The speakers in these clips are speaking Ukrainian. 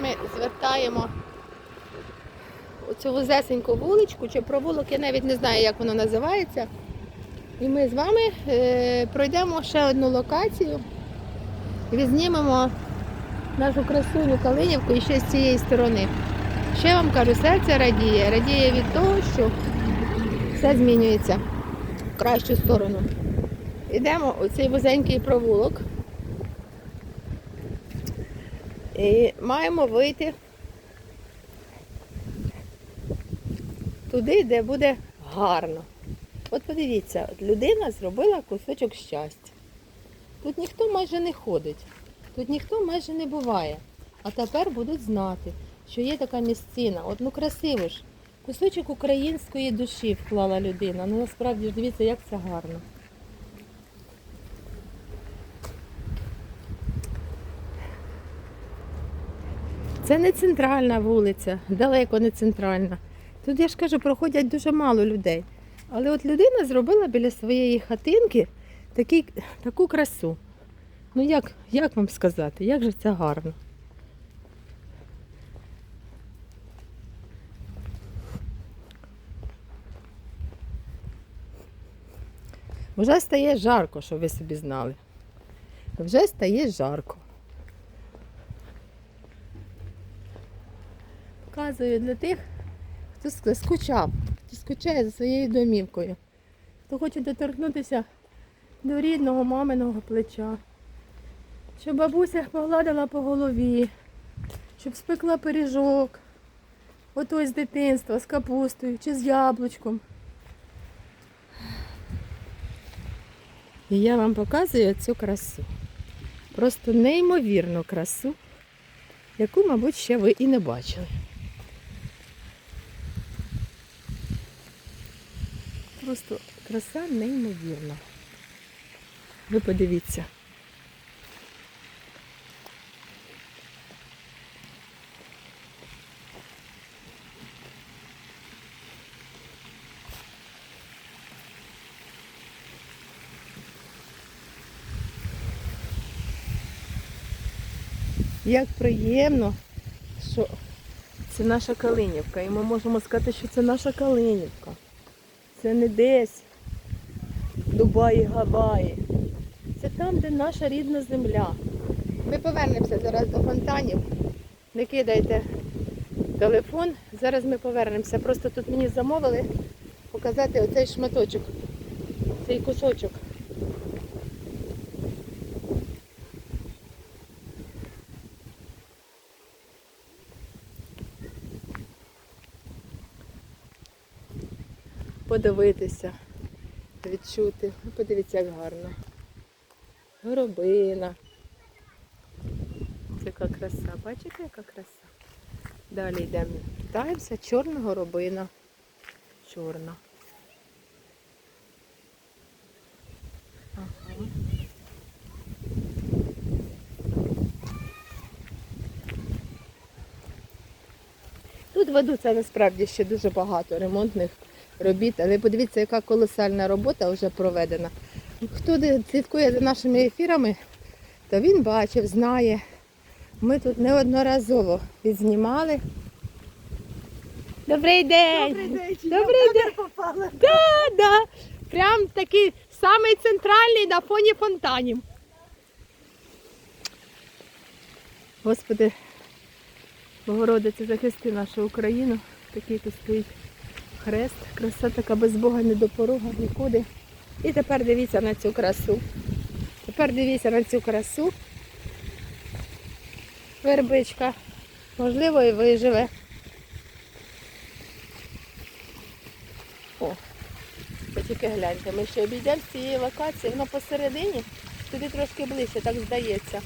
вами звертаємо оцю вузесеньку вуличку чи провулок, я навіть не знаю, як воно називається. І ми з вами е, пройдемо ще одну локацію. Відзнімемо нашу красуню Калинівку і ще з цієї сторони. Ще вам кажу, серце радіє. Радіє від того, що все змінюється в кращу сторону. Йдемо у цей вузенький провулок. І маємо вийти туди, де буде гарно. От подивіться, людина зробила кусочок щастя. Тут ніхто майже не ходить, тут ніхто майже не буває. А тепер будуть знати, що є така місцина. От ну красиво ж. Кусочок української душі вклала людина. Ну насправді ж дивіться, як це гарно. Це не центральна вулиця, далеко не центральна. Тут я ж кажу, проходять дуже мало людей. Але от людина зробила біля своєї хатинки такий, таку красу. Ну як, як вам сказати, як же це гарно? Вже стає жарко, щоб ви собі знали. Вже стає жарко. Показую для тих, хто скучав, хто скучає за своєю домівкою, хто хоче доторкнутися до рідного маминого плеча, щоб бабуся погладила по голові, щоб спекла пиріжок, ото з дитинства, з капустою чи з яблучком. І я вам показую цю красу. Просто неймовірну красу, яку, мабуть, ще ви і не бачили. Просто краса неймовірна. Ви подивіться. Як приємно, що це наша Калинівка. І ми можемо сказати, що це наша Калинівка. Це не десь Дубаї, Гаваї. Це там, де наша рідна земля. Ми повернемося зараз до фонтанів. Не кидайте телефон. Зараз ми повернемося. Просто тут мені замовили показати оцей шматочок, цей кусочок. Подивитися, відчути. Ну, Подивіться, як гарно. Горобина. Це яка краса. Бачите, яка краса? Далі йдемо. Питаємося, чорна горобина. Чорна. Ага. Тут ведуться насправді ще дуже багато ремонтних робіт, але подивіться, яка колосальна робота вже проведена. Хто слідкує за нашими ефірами, то він бачив, знає. Ми тут неодноразово відзнімали. Добрий день! Добрий день, Добрий день. попала? Да, да. Прям такий самий центральний на фоні фонтанів. Господи, Богородице, захисти нашу Україну. Такий тут стоїть хрест. Краса така без Бога не до порога нікуди. І тепер дивіться на цю красу. Тепер дивіться на цю красу. Вербичка. Можливо, і виживе. О, тільки гляньте, ми ще обійдемо з цієї локації, воно посередині, туди трошки ближче, так здається.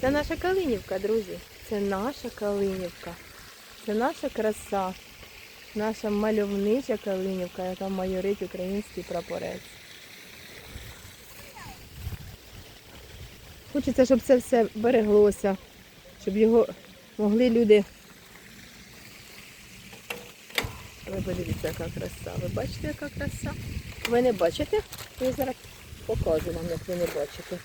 Це наша Калинівка, друзі. Це наша Калинівка. Це наша краса, наша мальовнича Калинівка, яка майорить український прапорець. Хочеться, щоб це все береглося, щоб його могли люди. Ви подивіться, яка краса. Ви бачите, яка краса? Ви не бачите? Я зараз покажу вам, як ви не бачите.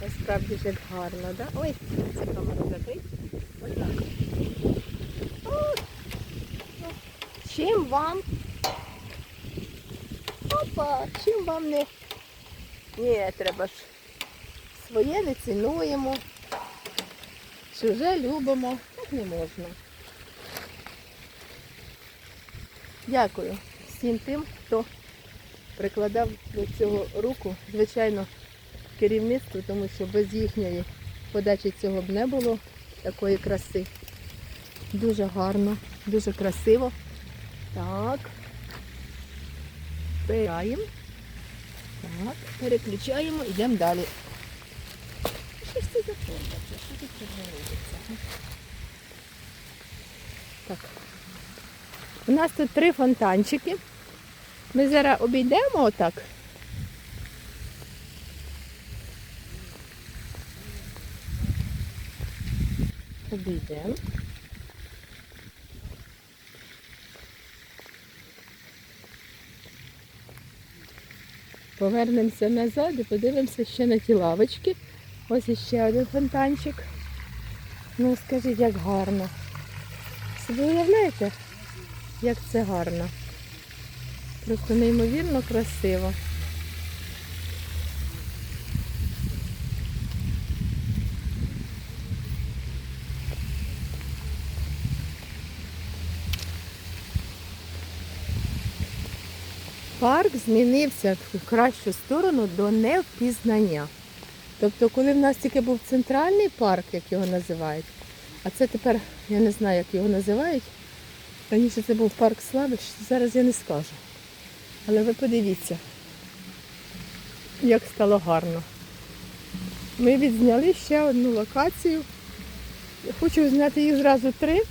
Насправді як гарно, да? Ой, ця камера закрить. Ось так. Ну, Чим вам? Опа, чим вам не. Ні, треба ж своє не цінуємо. Чуже любимо. Так не можна. Дякую всім тим, хто прикладав до цього руку. Звичайно, керівництву, тому що без їхньої подачі цього б не було такої краси. Дуже гарно, дуже красиво. Так. Переключаємо. Так, переключаємо, йдемо далі. Що ж це за форма? Що тут робиться? Так. У нас тут три фонтанчики. Ми зараз обійдемо отак. Обійдемо. Повернемося назад і подивимося ще на ті лавочки. Ось іще один фонтанчик. Ну скажіть, як гарно. Собі уявляєте, як це гарно. Просто неймовірно красиво. Парк змінився в кращу сторону до невпізнання. Тобто, коли в нас тільки був центральний парк, як його називають, а це тепер, я не знаю, як його називають. Раніше це був парк слави, зараз я не скажу. Але ви подивіться, як стало гарно. Ми відзняли ще одну локацію. Хочу зняти їх зразу три.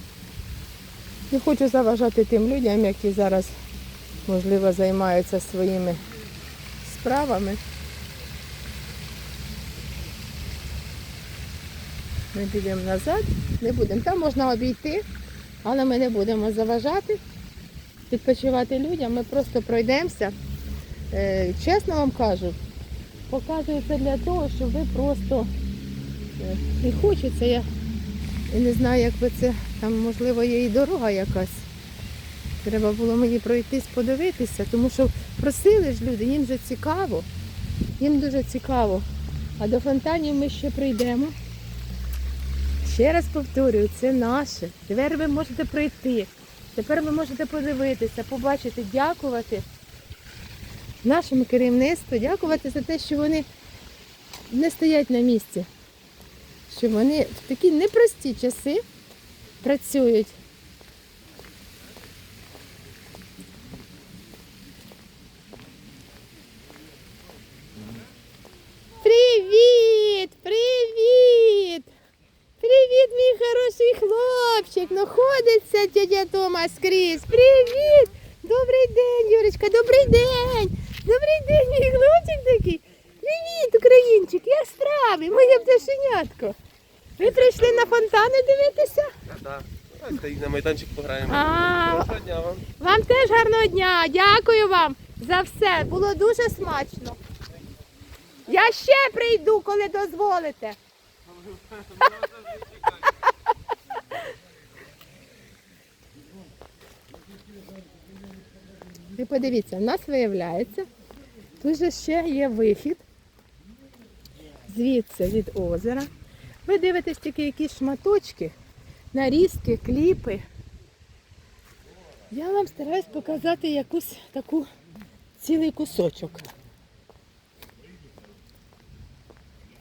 Не хочу заважати тим людям, які зараз, можливо, займаються своїми справами. Ми підемо назад, не будемо. Там можна обійти, але ми не будемо заважати, відпочивати людям. Ми просто пройдемося. Е, Чесно вам кажу, показую це для того, щоб ви просто е, не хочеться. Я і не знаю, як би це, там можливо є і дорога якась. Треба було мені пройтись, подивитися, тому що просили ж люди, їм же цікаво, їм дуже цікаво. А до фонтанів ми ще прийдемо. Ще раз повторюю, це наше. Тепер ви можете прийти. Тепер ви можете подивитися, побачити, дякувати нашому керівництву, дякувати за те, що вони не стоять на місці. Що вони в такі непрості часи працюють. Привіт! Привіт! Привіт, мій хороший хлопчик! Ну ходиться Тома скрізь. Привіт! Добрий день, Юрочка, добрий день! Добрий день, мій хлопчик такий. Привіт, українчик, як справи? Моє пташенятко. Ви прийшли на фонтани дивитися? Так, так. на майданчик пограємо. А. Хорошого дня вам. Вам теж гарного дня. Дякую вам за все. Було дуже смачно. Я ще прийду, коли дозволите. Ви подивіться, в нас виявляється, тут же ще є вихід звідси від озера. Ви дивитесь тільки якісь шматочки, нарізки, кліпи. Я вам стараюсь показати якусь таку цілий кусочок.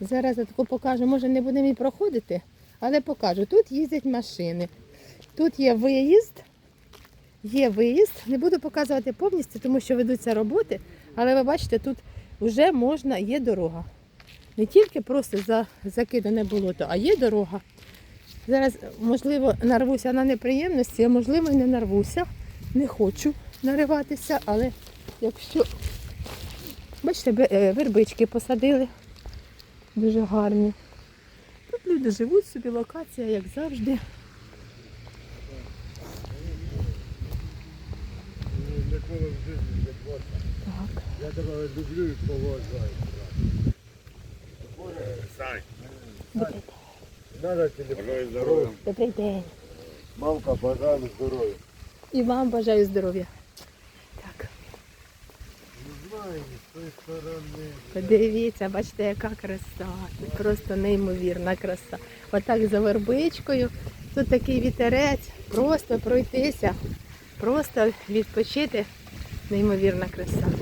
Зараз я таку покажу, може не будемо і проходити, але покажу. Тут їздять машини. Тут є виїзд, є виїзд. Не буду показувати повністю, тому що ведуться роботи, але ви бачите, тут вже можна, є дорога. Не тільки просто за, закидане болото, а є дорога. Зараз, можливо, нарвуся на неприємності, а можливо не нарвуся. Не хочу нариватися, але якщо, бачите, е, вербички посадили, дуже гарні. Тут люди живуть собі, локація, як завжди. Ніколи в житті не бачив. Я тебе люблю і поважаю. Сань, надо телефон. Здоров'я. Добрий день. Мамка, бажаю здоров'я. І вам бажаю здоров'я. Так, Не знаю, з тої сторони. подивіться, бачите, яка краса. Просто неймовірна краса. Отак за вербичкою. Тут такий вітерець, просто пройтися, просто відпочити. Неймовірна краса.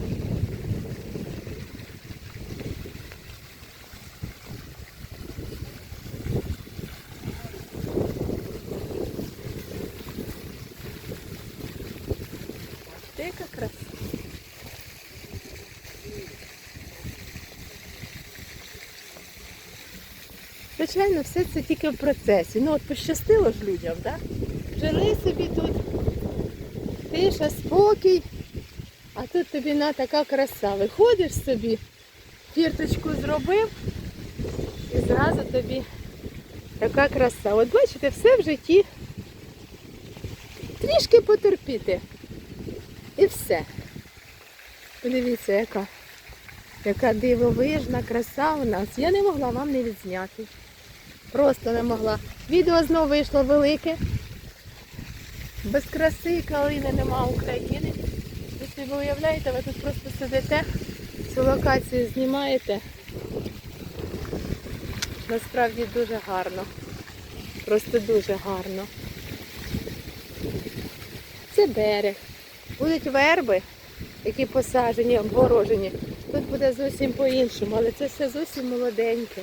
Яка краса. Звичайно, все це тільки в процесі. Ну от пощастило ж людям, так? Жили собі тут, тиша, спокій, тут тобі на така краса. Виходиш собі, фірточку зробив і зразу тобі така краса. От бачите, все в житті трішки потерпіти. І все. Подивіться, яка, яка дивовижна краса у нас. Я не могла вам не відзняти. Просто не могла. Відео знову вийшло велике. Без краси калини нема України. Собі уявляєте, ви тут просто сидите, цю локацію знімаєте. Насправді дуже гарно. Просто дуже гарно. Це берег. Будуть верби, які посаджені, обгорожені. Тут буде зовсім по-іншому, але це все зовсім молоденьке.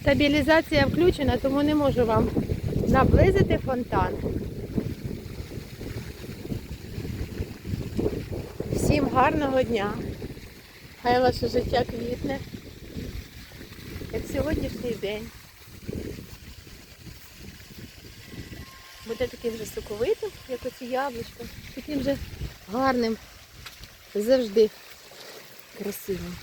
Стабілізація включена, тому не можу вам наблизити фонтан. Всім гарного дня. Хай ваше життя квітне, як сьогоднішній день. Буде таким же соковитим, як оці яблучко, таким же гарним, завжди красивим.